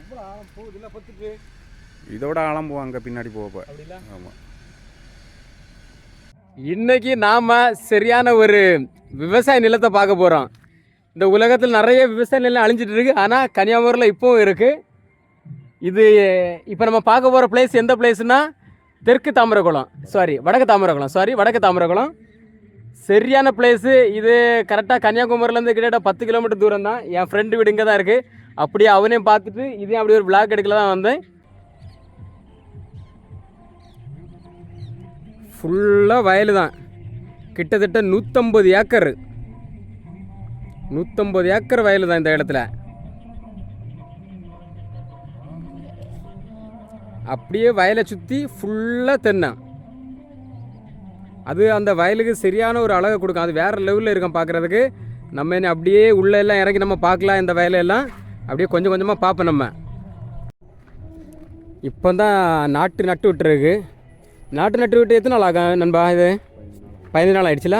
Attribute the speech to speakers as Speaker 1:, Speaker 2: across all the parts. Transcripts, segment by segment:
Speaker 1: எவ்வளோ ஆழம் போகுது? இல்லை பத்துக்கு?
Speaker 2: இதோட ஆழம் போவோம் அங்கே பின்னாடி போக ஆமாம்
Speaker 3: இன்னைக்கு நாம சரியான ஒரு விவசாய நிலத்தை பார்க்க போகிறோம் இந்த உலகத்தில் நிறைய விவசாய நிலம் அழிஞ்சிட்டு இருக்கு. ஆனால் கன்னியாகுமரியில் இப்போவும் இருக்கு. இது இப்போ நம்ம பார்க்க போகிற பிளேஸ் எந்த பிளேஸ்னா தெற்கு தாமிரகுளம். சாரி வடக்கு தாமிரகுளம். சாரி வடக்கு தாமிரகுளம். சரியான பிளேஸு இது கரெக்டாக கன்னியாகுமரியிலேருந்து கிட்டத்தட்ட பத்து கிலோமீட்டர் தூரம் தான் என் ஃப்ரெண்டு வீடு இங்கே தான் இருக்குது அப்படியே அவனையும் பார்த்துட்டு இதையும் அப்படியே ஒரு விளாக் எடுக்கல தான் வந்தேன். ஃபுல்லாக வயல் தான் கிட்டத்தட்ட நூற்றம்பது ஏக்கர். நூற்றம்பது ஏக்கர் வயல் தான் இந்த இடத்துல. அப்படியே வயலை சுற்றி ஃபுல்லாக தென்னை. அது அந்த வயலுக்கு சரியான ஒரு அழகை கொடுக்கும். அது வேறு லெவலில் இருக்கும் பார்க்குறதுக்கு. நம்ம என்ன அப்படியே உள்ளே எல்லாம் இறங்கி நம்ம பார்க்கலாம் இந்த வயலெல்லாம். அப்படியே கொஞ்சம் கொஞ்சமாக பார்ப்போம் நம்ம. இப்போ தான் நாட்டு நட்டு விட்டுருக்கு. நாட்டு நட்டு விட்டு எத்தனை நாள் ஆகும் நண்பா இது? பதினஞ்சு நாள் ஆயிடுச்சுல?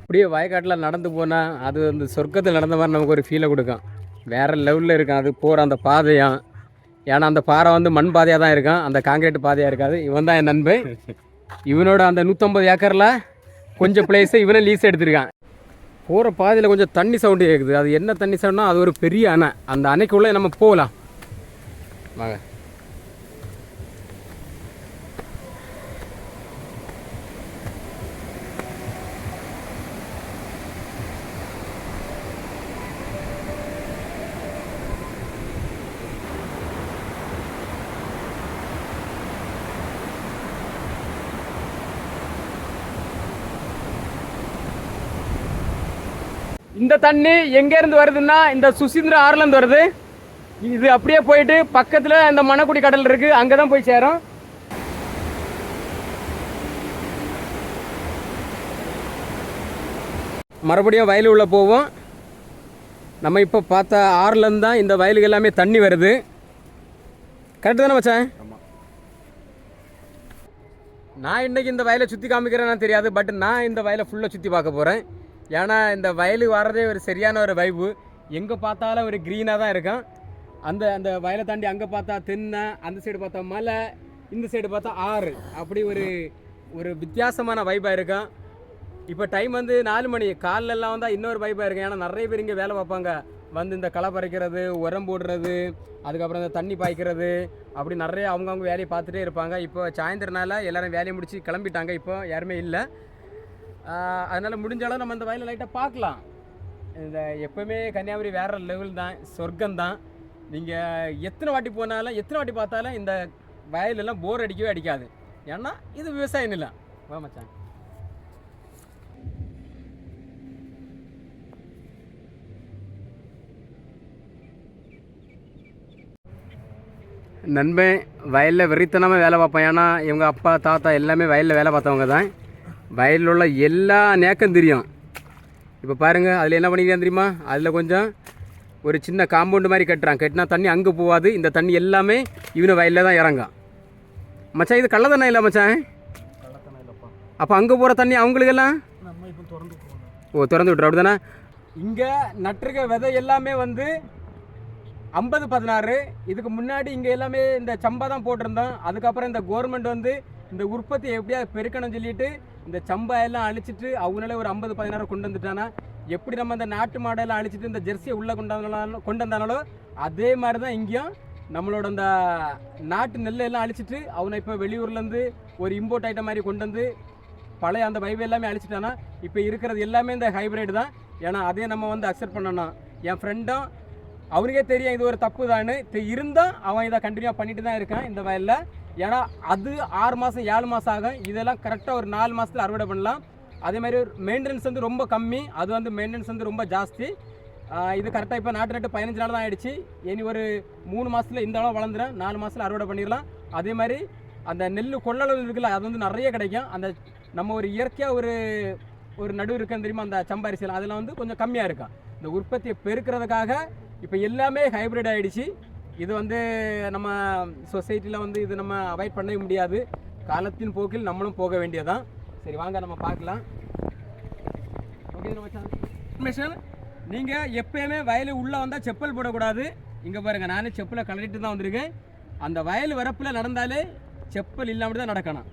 Speaker 3: அப்படியே வயக்காட்டில் நடந்து போனால் அது வந்து சொர்க்கத்தில் நடந்த மாதிரி நமக்கு ஒரு ஃபீலை கொடுக்கும். வேறு லெவலில் இருக்கும் அது போகிற அந்த பாதையும் ஏன்னா அந்த பாறை வந்து மண் பாதையாக தான் இருக்கும். அந்த காங்கிரீட் பாதையாக இருக்காது. இவன் தான் என் நண்பு. இவனோட அந்த நூற்றம்பது ஏக்கரில் கொஞ்சம் பிளேஸை இவனை லீஸ் எடுத்திருக்கான். போகிற பாதையில் கொஞ்சம் தண்ணி சவுண்டு கேட்குது அது என்ன தண்ணி சவுண்ட்னா அது ஒரு பெரிய அணை. அந்த அணைக்குள்ளே நம்ம போகலாம். வாங்க. இந்த தண்ணி எங்கேருந்து வருதுன்னா இந்த சுசீந்திர ஆறுலேருந்து வருது. இது அப்படியே போயிட்டு பக்கத்தில் இந்த மணக்குடி கடல் இருக்குது அங்கே தான் போய் சேரும். மறுபடியும் வயல் உள்ளே போவோம். நம்ம இப்போ பார்த்த ஆறுலேருந்து தான் இந்த வயலுக்கு எல்லாமே தண்ணி வருது. கரெக்டு தானே மச்சான்? நான் இன்றைக்கி இந்த வயலை சுற்றி காமிக்கிறேன்னு தெரியாது பட் நான் இந்த வயலை ஃபுல்லாக சுற்றி பார்க்க போகிறேன் ஏன்னா இந்த வயலுக்கு வர்றதே ஒரு சரியான ஒரு வைப்பு எங்கே பார்த்தாலும் ஒரு க்ரீனாக தான் இருக்கும். அந்த அந்த வயலை தாண்டி அங்கே பார்த்தா தென்னை அந்த சைடு பார்த்தா மலை இந்த சைடு பார்த்தா ஆறு. அப்படி ஒரு ஒரு வித்தியாசமான வைப்பாக இருக்கும். இப்போ டைம் வந்து நாலு மணி. காலிலெல்லாம் வந்தால் இன்னொரு வைப்பாக இருக்கும். ஏன்னா நிறைய பேர் இங்கே வேலை பார்ப்பாங்க. வந்து இந்த களை பறிக்கிறது உரம் போடுறது அதுக்கப்புறம் இந்த தண்ணி பாய்க்கிறது அப்படி நிறைய அவங்கவுங்க வேலையை பார்த்துட்டே இருப்பாங்க. இப்போ சாயந்தரனால எல்லோரும் வேலையை முடித்து கிளம்பிட்டாங்க. இப்போ யாருமே இல்லை. அதனால் முடிஞ்ச அளவு நம்ம இந்த வயலை லைட்டாக பார்க்கலாம். இந்த எப்போவுமே கன்னியாகுமரி வேற லெவல் தான் சொர்க்கம் தான். நீங்கள் எத்தனை வாட்டி போனாலும் எத்தனை வாட்டி பார்த்தாலும் இந்த வயலெல்லாம் போர் அடிக்கவே அடிக்காது. ஏன்னா இது விவசாய நிலம். வா மச்சான். நண்பன் வயலில் வெறித்தனமாக வேலை பார்ப்பேன். ஏன்னா இவங்க அப்பா தாத்தா எல்லாமே வயலில் வேலை பார்த்தவங்க தான். வயலில் உள்ள எல்லா நேக்கம் தெரியும். இப்போ பாருங்கள் அதில் என்ன பண்ணிக்கிறேன் தெரியுமா? அதில் கொஞ்சம் ஒரு சின்ன காம்பவுண்டு மாதிரி கட்டுறான். கட்டினா தண்ணி அங்கே போகாது. இந்த தண்ணி எல்லாமே இவனு வயலில் தான் இறங்கும் மச்சான் இது கள்ள இல்லை மச்சான்? அப்போ அங்கே போகிற தண்ணி அவங்களுக்கெல்லாம்? ஓ திறந்து விட்ரு அப்படி தானே இங்கே நட்டிருக்க விதை எல்லாமே வந்து ஐம்பது பதினாறு. இதுக்கு முன்னாடி இங்கே எல்லாமே இந்த சம்பா தான் போட்டிருந்தோம் அதுக்கப்புறம் இந்த கவர்மெண்ட் வந்து இந்த உற்பத்தி எப்படியாவது பெருக்கணும்னு சொல்லிட்டு இந்த சம்பா எல்லாம் அழிச்சிட்டு அவங்களே ஒரு ஐம்பது பதினாறு கொண்டு வந்துட்டானா? எப்படி நம்ம இந்த நாட்டு மாடெல்லாம் அழிச்சிட்டு இந்த ஜெர்சியை உள்ளே கொண்டு வந்தாலும் கொண்டு வந்தாங்களோ அதே மாதிரி தான் இங்கேயும் நம்மளோட அந்த நாட்டு நெல்லை எல்லாம் அழிச்சிட்டு அவனை இப்போ வெளியூர்லேருந்து ஒரு இம்போர்ட் ஐட்டம் மாதிரி கொண்டு வந்து பழைய அந்த பைப் எல்லாமே அழிச்சிட்டானா? இப்போ இருக்கிறது எல்லாமே இந்த ஹைப்ரிட் தான். ஏன்னா அதே நம்ம வந்து அக்செப்ட் பண்ணணும். என் ஃப்ரெண்டும் அவனுக்கே தெரியும் இது ஒரு தப்பு தான் இருந்தால் அவன் இதை கண்டினியூ பண்ணிட்டு தான் இருக்கான் இந்த வயலில். ஏன்னா அது ஆறு மாதம் ஏழு மாதம் ஆகும் இதெல்லாம் கரெக்டாக ஒரு நாலு மாதத்தில் அறுவடை பண்ணலாம். அதே மாதிரி மெயின்டெனன்ஸ் வந்து ரொம்ப கம்மி. அது வந்து மெயின்டெனன்ஸ் வந்து ரொம்ப ஜாஸ்தி. இது கரெக்டாக இப்போ நாட்டு நட்டு பதினஞ்சு நாள் தான் ஆகிடுச்சு இனி ஒரு மூணு மாதத்தில் இந்த அளவு வளர்ந்துடும் நாலு மாதத்தில் அறுவடை பண்ணிடலாம். அதே மாதிரி அந்த நெல் கொள்ளளவு இருக்குல்ல அது வந்து நிறைய கிடைக்கும். அந்த நம்ம ஒரு இயற்கையாக ஒரு ஒரு நடுவு இருக்குன்னு தெரியுமா? அந்த சம்பாரிசியில் அதெல்லாம் வந்து கொஞ்சம் கம்மியாக இருக்கும். இந்த உற்பத்தியை பெருக்கிறதுக்காக இப்போ எல்லாமே ஹைப்ரிட் ஆகிடுச்சு இது வந்து நம்ம சொசைட்டியில் வந்து இது நம்ம அவாய்ட் பண்ணவே முடியாது. காலத்தின் போக்கில் நம்மளும் போக வேண்டியதான் சரி வாங்க நம்ம பார்க்கலாம். ஓகே இன்ஃபர்மேஷன் நீங்கள் எப்பயுமே வயலு உள்ளே வந்தால் செப்பல் போடக்கூடாது. இங்கே பாருங்க நானே செப்பலை கலட்டிட்டு தான் வந்திருக்கேன். அந்த வயல் வரப்பில் நடந்தாலே செப்பல் இல்லாமல் தான் நடக்கணும்.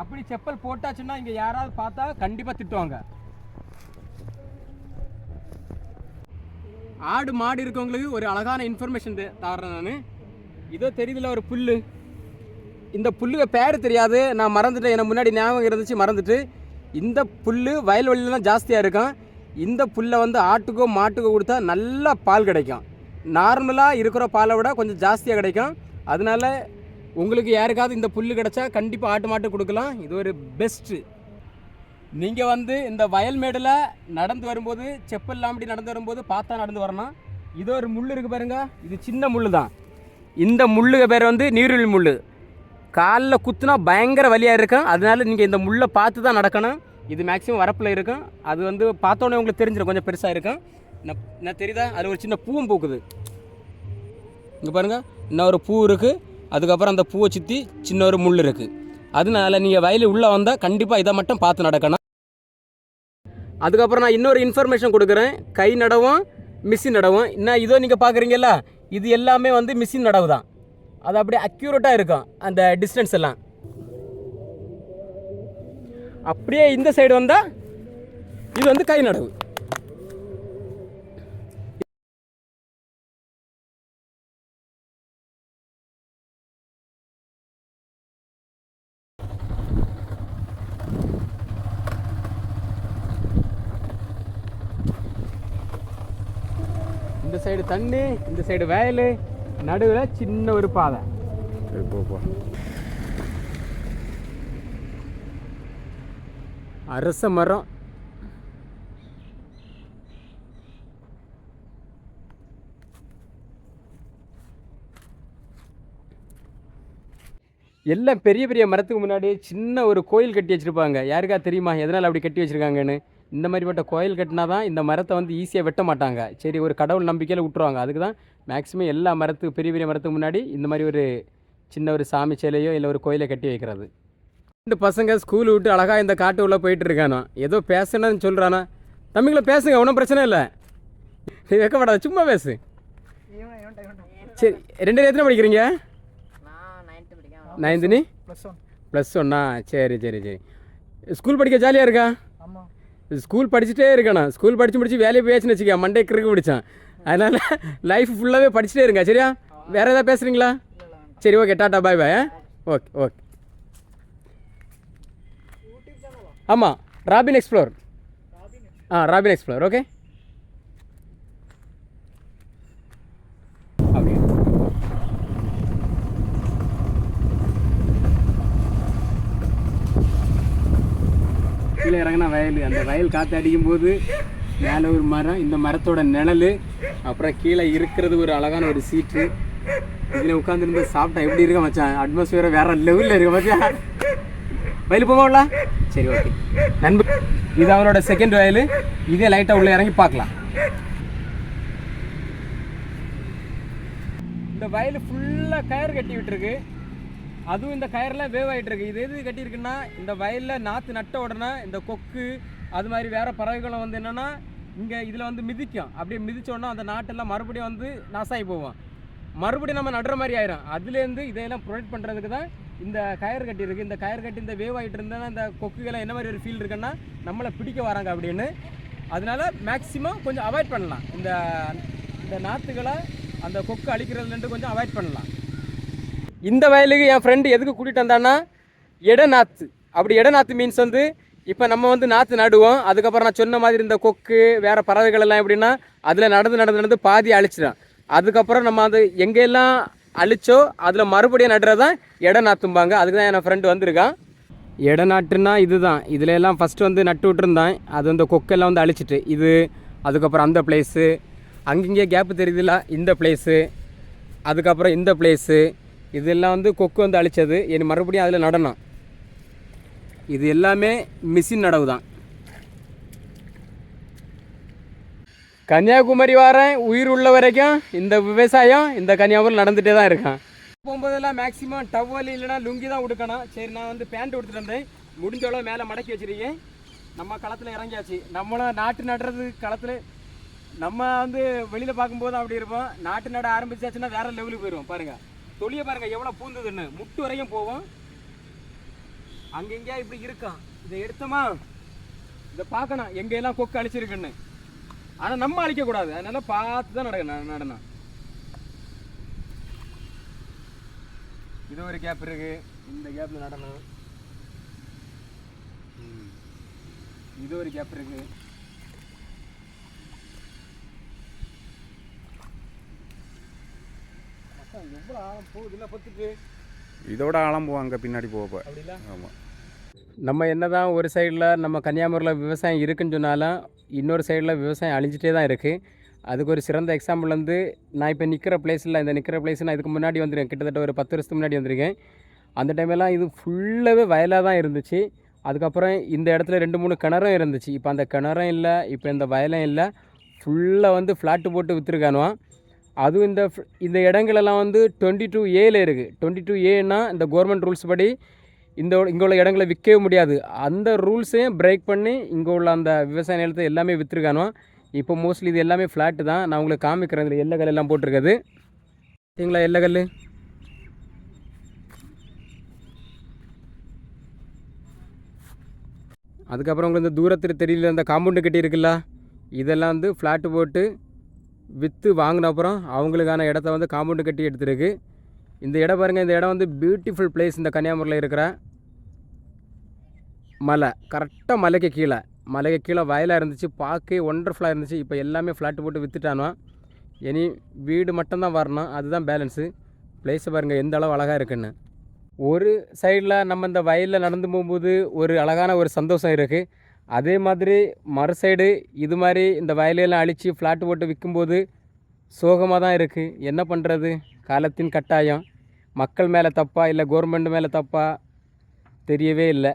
Speaker 3: அப்படி செப்பல் போட்டாச்சுன்னா இங்கே யாராவது பார்த்தா கண்டிப்பாக திட்டுவாங்க. ஆடு மாடு இருக்கவங்களுக்கு ஒரு அழகான இன்ஃபர்மேஷன் தரேன் நான். இதோ தெரியுதுல ஒரு புல்லு. இந்த புல்லுக பேர் தெரியாது. நான் மறந்துட்டேன். எனக்கு முன்னாடி ஞாபகம் இருந்துச்சு மறந்துட்டு. இந்த புல்லு வயல்வெளியில் தான் ஜாஸ்தியாக இருக்கும். இந்த புல்லை வந்து ஆட்டுக்கோ மாட்டுக்கோ கொடுத்தா நல்லா பால் கிடைக்கும். நார்மலாக இருக்கிற பாலை விட கொஞ்சம் ஜாஸ்தியாக கிடைக்கும். அதனால உங்களுக்கு யாருக்காவது இந்த புல் கிடச்சா கண்டிப்பாக ஆட்டு மாட்டு கொடுக்கலாம். இது ஒரு பெஸ்ட்டு நீங்கள் வந்து இந்த வயல்மேடில் நடந்து வரும்போது செப்பல் இல்லாமடி நடந்து வரும்போது பார்த்தா நடந்து வரணும். இது ஒரு முள் இருக்குது பாருங்க. இது சின்ன முள் தான் இந்த முள்ளுக பேர் வந்து நீருள் முள் காலில் குத்துனா பயங்கர வலியாக இருக்கும். அதனால நீங்கள் இந்த முள்ளை பார்த்து தான் நடக்கணும். இது மேக்ஸிமம் வரப்பில் இருக்கும். அது வந்து பார்த்தோன்னே உங்களுக்கு தெரிஞ்சிடும் கொஞ்சம் பெருசாக இருக்கும். நான் நான் தெரியுதா? அதில் ஒரு சின்ன பூவும் பூக்குது. இங்கே பாருங்கள் இன்னும் ஒரு பூ இருக்குது அதுக்கப்புறம் அந்த பூவை சுற்றி சின்ன ஒரு முள் இருக்குது அதனால நீங்கள் வயலில் உள்ளே வந்தால் கண்டிப்பாக இதை மட்டும் பார்த்து நடக்கணும். அதுக்கப்புறம் நான் இன்னொரு இன்ஃபர்மேஷன் கொடுக்குறேன். கை நடவும் மிஷின் நடவும். இன்னும் இதோ நீங்கள் பார்க்குறீங்கல்ல இது எல்லாமே வந்து மிஷின் நடவு தான். அது அப்படியே அக்யூரேட்டாக இருக்கும் அந்த டிஸ்டன்ஸ் எல்லாம். அப்படியே இந்த சைடு வந்தால் இது வந்து கை நடவு இந்த சைடு தண்ணி இந்த சைடு வயல் நடுவில் சின்ன ஒரு பாதை. அரச மரம். எல்லாம் பெரிய பெரிய மரத்துக்கு முன்னாடி சின்ன ஒரு கோயில் கட்டி வச்சுருப்பாங்க. யாருக்கா தெரியுமா? எதனால் அப்படி கட்டி வச்சுருக்காங்கன்னு? இந்த மாதிரிப்பட்ட கோயில் கட்டினா தான் இந்த மரத்தை வந்து ஈஸியாக வெட்ட மாட்டாங்க. சரி ஒரு கடவுள் நம்பிக்கையில் விட்டுருவாங்க. அதுக்கு தான் மேக்ஸிமம் எல்லா மரத்துக்கு பெரிய பெரிய மரத்துக்கு முன்னாடி இந்த மாதிரி ஒரு சின்ன ஒரு சாமி சிலையோ இல்லை ஒரு கோயிலை கட்டி வைக்கிறது. ரெண்டு பசங்க ஸ்கூல் விட்டு அழகாக இந்த காட்டு உள்ள போயிட்டு இருக்கானோ? ஏதோ பேசணும்னு சொல்கிறானா தம்பிங்களை பேசுங்க ஒன்றும் பிரச்சனை இல்லை. நீ வைக்கப்படாத சும்மா பேசு. சரி ரெண்டு பேரும் எத்தனை படிக்கிறீங்க?
Speaker 4: நான் நைன்த்து
Speaker 3: நீ?
Speaker 1: ப்ளஸ் ஒன்
Speaker 3: ப்ளஸ் ஒன்னா சரி சரி சரி. ஸ்கூல் படிக்க ஜாலியாக இருக்கா? ஸ்கூல் படிச்சுட்டே இருக்கணும். ஸ்கூல் படித்து முடிச்சு வேலையை பேச்சுன்னு வச்சுக்க மண்டே கிறுக்கு பிடிச்சேன் அதனால் லைஃப் ஃபுல்லாகவே படிச்சுட்டே இருங்க சரியா? வேறு ஏதாவது பேசுகிறீங்களா சரி okay tata bye bye okay okay ஆமாம் ராபின் எக்ஸ்ப்ளோர் ஆ ராபின் எக்ஸ்ப்ளோர் ஓகே அப்படியே கீழே இறங்கினா வயல். அந்த வயல் காற்று அடிக்கும் போது மேலே ஒரு மரம் இந்த மரத்தோட நிழல் அப்புறம் கீழே இருக்கிறது ஒரு அழகான ஒரு சீட்டு. இதில் உட்காந்துருந்து சாப்பிட்டா எப்படி இருக்க மச்சான்? அட்மாஸ்ஃபியரை வேற லெவலில் இருக்க மச்சான் வயல் போவோம்ல சரி ஓகே நண்பர் இது அவனோட செகண்ட் வயல். இதே லைட்டாக உள்ளே இறங்கி பார்க்கலாம். இந்த வயல் ஃபுல்லாக கயர் கட்டி விட்டுருக்கு. அதுவும் இந்த கயிறுலாம் வேவ் ஆகிட்டு இருக்கு இது எது கட்டியிருக்குன்னா இந்த வயலில் நாற்று நட்ட உடனே இந்த கொக்கு அது மாதிரி வேறு பறவைகளும் வந்து என்னென்னா இங்கே இதில் வந்து மிதிக்கும். அப்படியே மிதித்தோடனே அந்த நாட்டெல்லாம் மறுபடியும் வந்து நாசாகி போவோம். மறுபடியும் நம்ம நடுற மாதிரி ஆயிரும். அதுலேருந்து இதையெல்லாம் ப்ரொடெக்ட் பண்ணுறதுக்கு தான் இந்த கயிறு கட்டியிருக்கு. இந்த கயிறு கட்டி இந்த வேவ் ஆகிட்டு இருந்தால் இந்த கொக்குகளை என்ன மாதிரி ஒரு ஃபீல் இருக்குன்னா நம்மளை பிடிக்க வராங்க அப்படின்னு. அதனால மேக்ஸிமம் கொஞ்சம் அவாய்ட் பண்ணலாம். இந்த இந்த நாற்றுகளை அந்த கொக்கு அழிக்கிறதுலேருந்து கொஞ்சம் அவாய்ட் பண்ணலாம். இந்த வயலுக்கு என் ஃப்ரெண்டு எதுக்கு கூட்டிகிட்டு வந்தான்னா இடநாத்து அப்படி இடநாத்து மீன்ஸ் வந்து இப்போ நம்ம வந்து நாற்று நடுவோம். அதுக்கப்புறம் நான் சொன்ன மாதிரி இந்த கொக்கு வேறு பறவைகள் எல்லாம் எப்படின்னா அதில் நடந்து நடந்து நடந்து பாதி அழிச்சிடும். அதுக்கப்புறம் நம்ம அது எங்கெல்லாம் அழிச்சோ அதில் மறுபடியும் நடுறது தான் இட நாற்றும்பாங்க அதுக்கு தான் என் ஃப்ரெண்டு வந்திருக்கான். இட நாட்டுன்னா இதுதான். இதில் எல்லாம் ஃபஸ்ட்டு வந்து நட்டு விட்டுருந்தேன். அது வந்து கொக்கெல்லாம் வந்து அழிச்சிட்டு. இது அதுக்கப்புறம் அந்த பிளேஸு அங்கங்கே கேப்பு தெரியுதுல இந்த பிளேஸு அதுக்கப்புறம் இந்த பிளேஸு இதெல்லாம் வந்து கொக்கு வந்து அழிச்சது. இனி மறுபடியும் அதில் நடனம் இது எல்லாமே மிஷின் நடவு தான். கன்னியாகுமரி வரேன். உயிர் உள்ள வரைக்கும் இந்த விவசாயம் இந்த கன்னியாகுமரி நடந்துகிட்டே தான் இருக்கான். போகும்போதெல்லாம் மேக்ஸிமம் டவல் இல்லைனா லுங்கி தான் உடுக்கணும். சரி நான் வந்து பேண்ட் கொடுத்துட்டு வந்தேன். முடிஞ்ச அளவு மேலே மடக்கி வச்சிருக்கேன் நம்ம களத்தில் இறங்கியாச்சு. நம்மளும் நாட்டு நடுறது களத்தில் நம்ம வந்து வெளியில் பார்க்கும்போது அப்படி இருப்போம். நாட்டு நட ஆரம்பிச்சாச்சுன்னா வேறு லெவலுக்கு போயிடுவோம் பாருங்கள் தொழிய பாருங்க எவ்வளோ பூந்ததுன்னு. முட்டு வரையும் போவோம் அங்கெங்கேயா இப்படி இருக்கான் இதை எடுத்தோமா? இதை பார்க்கணும். எங்கெல்லாம் கொக்கு அழிச்சிருக்குன்னு. ஆனால் நம்ம அழிக்கக்கூடாது. அதனால பார்த்து தான் நடக்கணும் நடனம் இது ஒரு கேப் இருக்கு. இந்த கேப்பில் நடனம் ம். இது ஒரு கேப்
Speaker 1: இருக்குது எவ்வளோ ஆழம் போகுது இல்லை பத்துக்கு
Speaker 2: இதோட ஆழம் போகும் அங்கே பின்னாடி போக ஆமாம்
Speaker 3: நம்ம என்னதான் ஒரு சைடில் நம்ம கன்னியாகுமரியில் விவசாயம் இருக்குன்னு சொன்னாலும் இன்னொரு சைடில் விவசாயம் அழிஞ்சிட்டே தான் இருக்குது அதுக்கு ஒரு சிறந்த எக்ஸாம்பிள் வந்து நான் இப்போ நிற்கிற பிளேஸில் இந்த நிற்கிற பிளேஸ் நான் இதுக்கு முன்னாடி வந்திருக்கேன். கிட்டத்தட்ட ஒரு பத்து வருஷத்துக்கு முன்னாடி வந்திருக்கேன். அந்த டைமெல்லாம் இது ஃபுல்லாகவே வயலாக தான் இருந்துச்சு. அதுக்கப்புறம் இந்த இடத்துல ரெண்டு மூணு கிணறும் இருந்துச்சு. இப்போ அந்த கிணறும் இல்லை இப்போ இந்த வயலும் இல்லை. ஃபுல்லாக வந்து ஃப்ளாட்டு போட்டு விற்றுருக்கானுவான் அதுவும் இந்த இந்த இடங்களெல்லாம் வந்து டுவெண்ட்டி டூ ஏல இருக்குது டுவெண்ட்டி டூ ஏன்னா இந்த கவர்மெண்ட் ரூல்ஸ் படி இந்த இங்கே உள்ள இடங்களை விற்கவே முடியாது. அந்த ரூல்ஸையும் பிரேக் பண்ணி இங்கே உள்ள அந்த விவசாய நிலத்தை எல்லாமே விற்றுருக்கானோ இப்போ மோஸ்ட்லி இது எல்லாமே ஃப்ளாட்டு தான். நான் உங்களுக்கு காமிக்கிறேன். இதில் எல்லைகள் எல்லாம் போட்டிருக்குது பார்த்தீங்களா எல்லைகள் அதுக்கப்புறம் உங்களுக்கு இந்த தூரத்தில் தெரியல அந்த காம்பவுண்டு கட்டி இருக்குல்ல இதெல்லாம் வந்து ஃப்ளாட்டு போட்டு விற்று வாங்கின அப்புறம் அவங்களுக்கான இடத்த வந்து காம்பவுண்டு கட்டி எடுத்துருக்கு. இந்த இடம் பாருங்கள் இந்த இடம் வந்து பியூட்டிஃபுல் பிளேஸ் இந்த கன்னியாகுமரியில் இருக்கிற மலை. கரெக்டாக மலைக்கு கீழே. மலைக்கு கீழே வயலாக இருந்துச்சு பார்க்கவே ஒண்டர்ஃபுல்லாக இருந்துச்சு. இப்போ எல்லாமே ஃப்ளாட்டு போட்டு விற்றுட்டானோ இனி வீடு மட்டும்தான் வரணும் அதுதான் பேலன்ஸு பிளேஸை பாருங்கள் எந்த அளவு அழகாக இருக்குன்னு. ஒரு சைடில் நம்ம இந்த வயலில் நடந்து போகும்போது ஒரு அழகான ஒரு சந்தோஷம் இருக்குது அதே மாதிரி மறு சைடு இது மாதிரி இந்த வயலையெல்லாம் அழித்து ஃப்ளாட் போட்டு விற்கும்போது சோகமாக தான் இருக்குது என்ன பண்ணுறது காலத்தின் கட்டாயம். மக்கள் மேலே தப்பா இல்லை கவர்மெண்ட் மேலே தப்பா தெரியவே இல்லை.